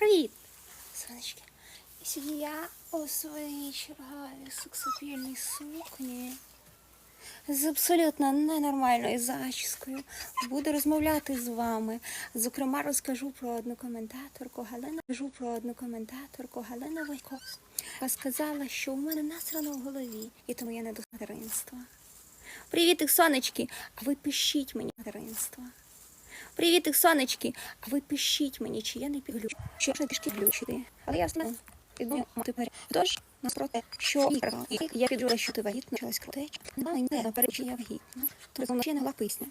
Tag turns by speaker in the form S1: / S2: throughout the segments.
S1: Привіт, сонечки. Сьогодні я у своїй черговій сексапільній сукні з абсолютно ненормальною зачіскою буду розмовляти з вами. Зокрема, розкажу про одну коментаторку Галину. Кажу про одну коментаторку Галину Войко, яка сказала, що у мене насрано в голові, і тому я не до материнства. Привіт, сонечки! А ви пишіть мені материнства. Привіт, сонечки! А ви пишіть мені, чи я не підглючу, що ж трішки глючити. Але я знаю, піду тепер. Тож, наспроти, що ігра, я піджула, що ти вагітна, почалась крутечка. Ну, не, наперед, чи я вагітна. Тобто вона ще не була писня.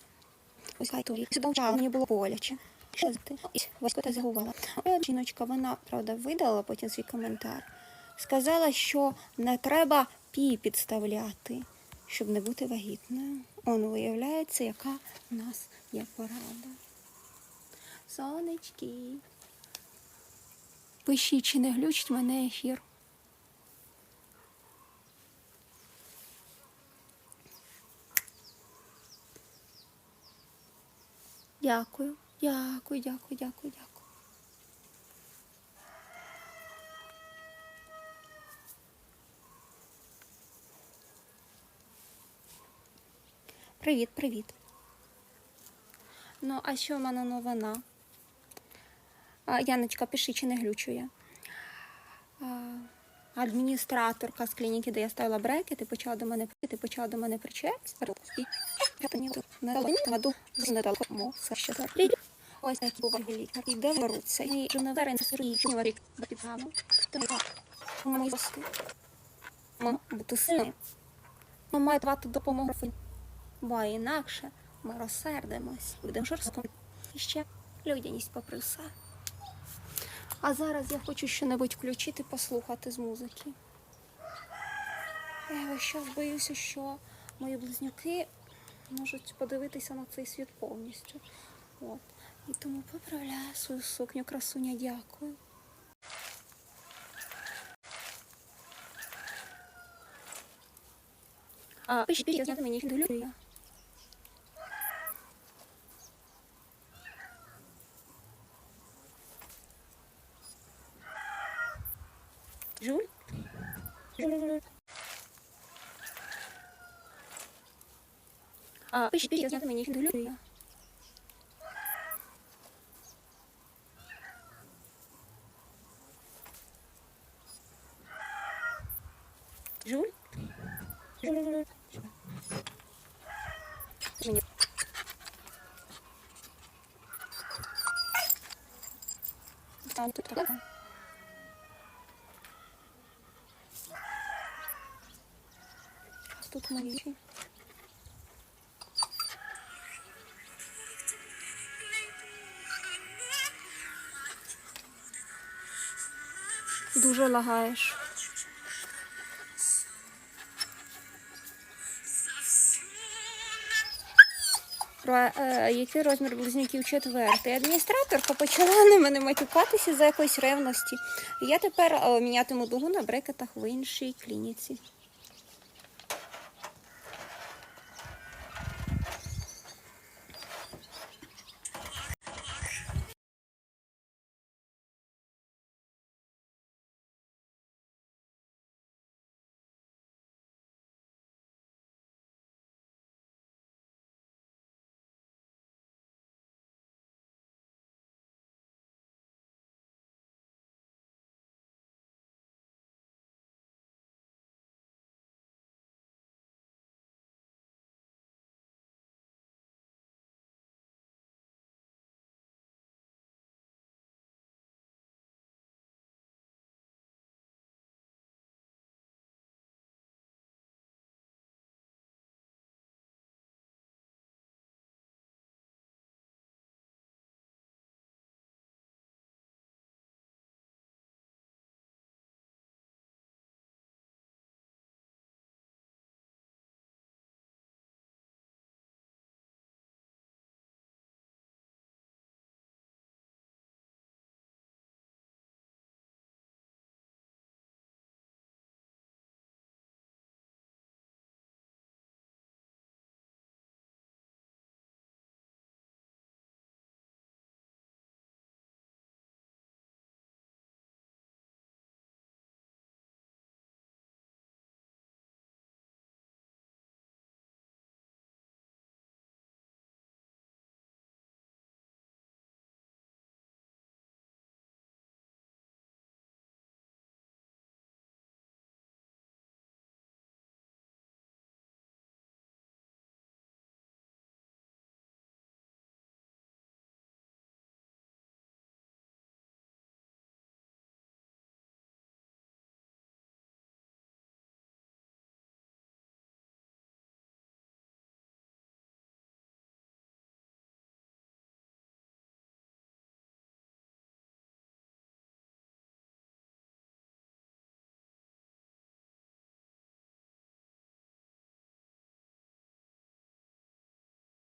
S1: Ось хай торі. Сюди вчала, мені було боляче. Що ти? Васько та загувала. Моя жіночка, вона, правда, видала потім свій коментар. Сказала, що не треба пі підставляти, щоб не бути вагітною. Он виявляється, яка у нас є порада. Сонечки. Пишіть, чи не глючить мене ефір. Дякую, дякую, дякую, дякую, дякую. Привіт, привіт. Ну, а що в мене новина? А, Яночка, пиши, чи не глючу я. А, адміністраторка з клініки, де я ставила брекети, почала до мене ти почала до мене так. Ось такі бувають лікар. І де беруться? І вже не верен сирі, чи не варік бапітану. Мої воски. Мама бути сильним. Ми має давати допомогу. Бо інакше ми розсердимось, будемо жорстко. І ще людяність попри все. А зараз я хочу щось включити, послухати з музики. Я весь час боюся, що мої близнюки можуть подивитися на цей світ повністю. От. І тому поправляю свою сукню, красуня, дякую. А, пишіть, пишіть, знаєте, мені фідулює. А, пишіть, пишіть, знаєте, мені фідулює. Жуль? Жуль. Мені. Тут так. Дуже лагаєш. Е, який розмір близнюків четвертий. Адміністраторка почала на мене матюкатися за якоїсь ревності. Я тепер мінятиму дугу на брекетах в іншій клініці.